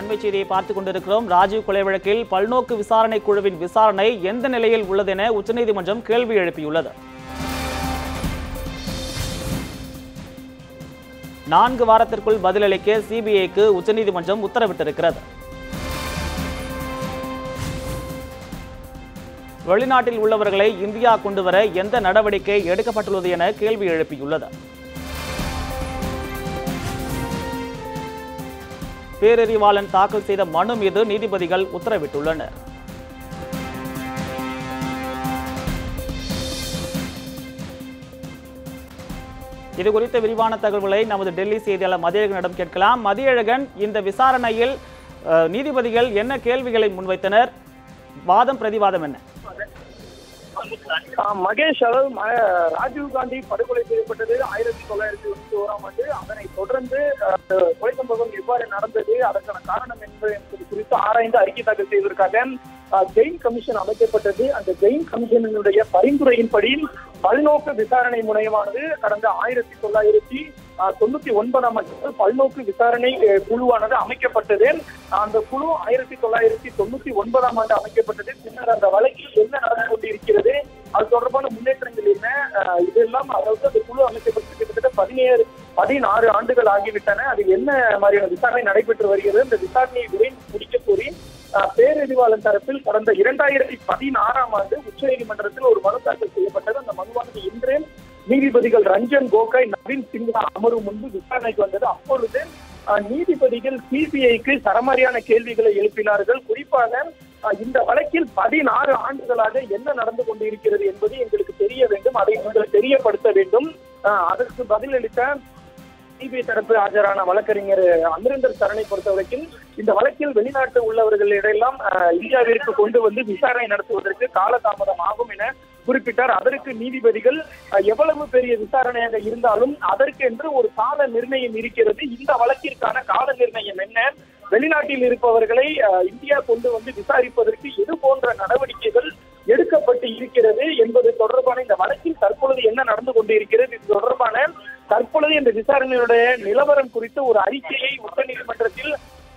அண்மை செய்தியை பார்த்துக் கொண்டிருக்கிறோம். ராஜீவ் கொலை வழக்கில் பல்நோக்கு விசாரணை குழுவின் விசாரணை எந்த நிலையில் உள்ளது என உச்சநீதிமன்றம் கேள்வி எழுப்பியுள்ளது. நான்கு வாரத்திற்குள் பதிலளிக்க சிபிஐக்கு உச்சநீதிமன்றம் உத்தரவிட்டிருக்கிறது. வெளிநாட்டில் உள்ளவர்களை இந்தியா கொண்டுவர எந்த நடவடிக்கை எடுக்கப்பட்டுள்ளது என கேள்வி எழுப்பியுள்ளது. பேரறிவாளன் தாக்கல் செய்த மனு மீது நீதிபதிகள் உத்தரவிட்டுள்ளனர். இது குறித்த விரிவான தகவல்களை நமது டெல்லி செய்தியாளர் மதியழகனிடம் கேட்கலாம். மதியழகன் இந்த விசாரணையில் நீதிபதிகள் என்ன கேள்விகளை முன்வைத்தனர்? வாதம் பிரதிவாதம் என்ன? மகேஷ் அதாவது ம- ராஜீவ் காந்தி படுகொலை செய்யப்பட்டது ஆயிரத்தி தொள்ளாயிரத்தி தொண்ணூத்தி ஓராம் ஆண்டு. அதனை தொடர்ந்து கொலை சம்பவம் எவ்வாறு நடந்தது அதற்கான காரணம் என்பது என்பது குறித்து ஆராய்ந்து அறிக்கை தாக்கல் செய்வதற்காக ஜெயின் கமிஷன் அமைக்கப்பட்டது. அந்த ஜெயின் கமிஷனுடைய பரிந்துரையின்படி பல்நோக்கு விசாரணை முனையமானது கடந்த ஆயிரத்தி தொள்ளாயிரத்தி தொண்ணூத்தி ஒன்பதாம் ஆண்டு பல்நோக்கு விசாரணை குழுவானது அமைக்கப்பட்டது. அந்த குழு ஆயிரத்தி தொள்ளாயிரத்தி தொண்ணூத்தி ஒன்பதாம் ஆண்டு அமைக்கப்பட்டது. பின்னர் அந்த வழக்கில் என்ன நடந்து கொண்டிருக்கிறது அது தொடர்பான முன்னேற்றங்கள் என்ன இதெல்லாம் அதாவது அந்த குழு அமைக்கப்பட்டு கிட்டத்தட்ட பதினேழு பதினாறு ஆண்டுகள் ஆகிவிட்டன. அது என்ன மாதிரியான விசாரணை நடைபெற்று வருகிறது இந்த விசாரணையை விரைந்து முடிக்க கோரி பேரறிவாளன் தரப்பில் கடந்த இரண்டாயிரத்தி பதினாறாம் ஆண்டு உச்சநீதிமன்றத்தில் ஒரு மனு தாக்கல் செய்யப்பட்டது. அந்த மனுவானது இன்று நீதிபதிகள் ரஞ்சன் கோகாய் நவீன் சின்ஹா அமர்வு முன்பு விசாரணைக்கு வந்தது. அப்பொழுது நீதிபதிகள் சிபிஐக்கு சரமாரியான கேள்விகளை எழுப்பினார்கள். குறிப்பாக இந்த வழக்கில் பதினாறு ஆண்டுகளாக என்ன நடந்து கொண்டிருக்கிறது என்பது எங்களுக்கு தெரிய வேண்டும். அதை நீங்கள் தெரியப்படுத்த வேண்டும். அதற்கு பதிலளித்த சிபிஐ தரப்பு ஆஜரான வழக்கறிஞர் அமரிந்தர் சரணை பொறுத்த வரைக்கும் இந்த வழக்கில் வெளிநாட்டு உள்ளவர்களிடையெல்லாம் அஹ், இந்தியாவிற்கு கொண்டு வந்து விசாரணை நடத்துவதற்கு காலதாமதம் ஆகும் என குறிப்பிட்டார். அதற்கு நீதிபதிகள் எவ்வளவு பெரிய விசாரணையாக இருந்தாலும் அதற்கென்று ஒரு கால நிர்ணயம் இருக்கிறது. இந்த வழக்கிற்கான கால நிர்ணயம் என்ன? வெளிநாட்டில் இருப்பவர்களை இந்தியா கொண்டு வந்து விசாரிப்பதற்கு இது போன்ற நடவடிக்கைகள் எடுக்கப்பட்டு இருக்கிறது என்பது தொடர்பான இந்த வழக்கில் தற்பொழுது என்ன நடந்து கொண்டிருக்கிறது? இது தொடர்பான தற்பொழுது இந்த விசாரணையுடைய நிலவரம் குறித்து ஒரு அறிக்கையை உச்சநீதிமன்றத்தில்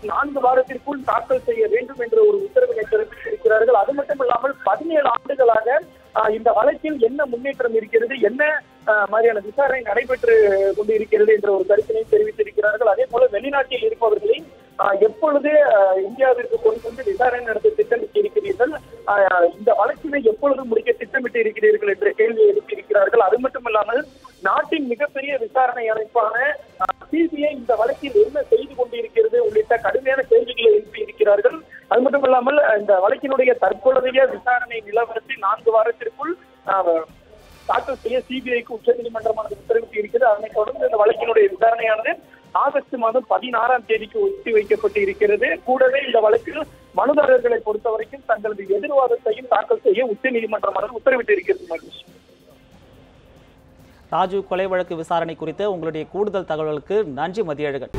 நான்கு வாரத்திற்குள் தாக்கல் செய்ய வேண்டும் என்ற ஒரு உத்தரவினை பிறப்பித்திருக்கிறார்கள் அது மட்டும் இல்லாமல் பதினேழு ஆண்டுகளாக இந்த வழக்கில் என்ன முன்னேற்றம் இருக்கிறது என்ன மாதிரியான விசாரணை நடைபெற்று கொண்டிருக்கிறது என்ற ஒரு கருத்தினை தெரிவித்திருக்கிறார்கள். அதே போல வெளிநாட்டில் இருப்பவர்களை எப்பொழுது இந்தியாவிற்கு கொண்டு வந்து விசாரணை நடத்த திட்டமிட்டு இருக்கிறீர்கள் இந்த வழக்கினை எப்பொழுது முடிக்க திட்டமிட்டு இருக்கிறீர்கள் என்ற கேள்வி எழுப்பியிருக்கிறார்கள். அது மட்டும் இல்லாமல் நாட்டின் மிகப்பெரிய விசாரணை அமைப்பான சிபிஐ இந்த வழக்கில் என்ன செய்து கொண்டிருக்கிறது உள்ளிட்ட கடுமையான கேள்விகளை எழுப்பி இருக்கிறார்கள். அது மட்டும் இல்லாமல் இந்த வழக்கினுடைய தற்பொழுதைய விசாரணை நிலவரத்தை நான்கு வாரத்திற்குள் தாக்கல் செய்ய சிபிஐக்கு உச்சநீதிமன்றமானது உத்தரவிட்டு இருக்கிறது. அதனைத் தொடர்ந்து இந்த வழக்கினுடைய விசாரணையானது ஆகஸ்ட் மாதம் பதினாறாம் தேதிக்கு ஒத்தி வைக்கப்பட்டு இருக்கிறது. கூடவே இந்த வழக்கில் மனுதாரர்களை பொறுத்தவரைக்கும் தங்களது எதிர்வாதத்தையும் தாக்கல் செய்ய உச்சநீதிமன்றமானது உத்தரவிட்டு இருக்கிறது மகேஷ். ராஜீவ் கொலை வழக்கு விசாரணை குறித்த உங்களுடைய கூடுதல் தகவல்களுக்கு நன்றி மதியழகன்.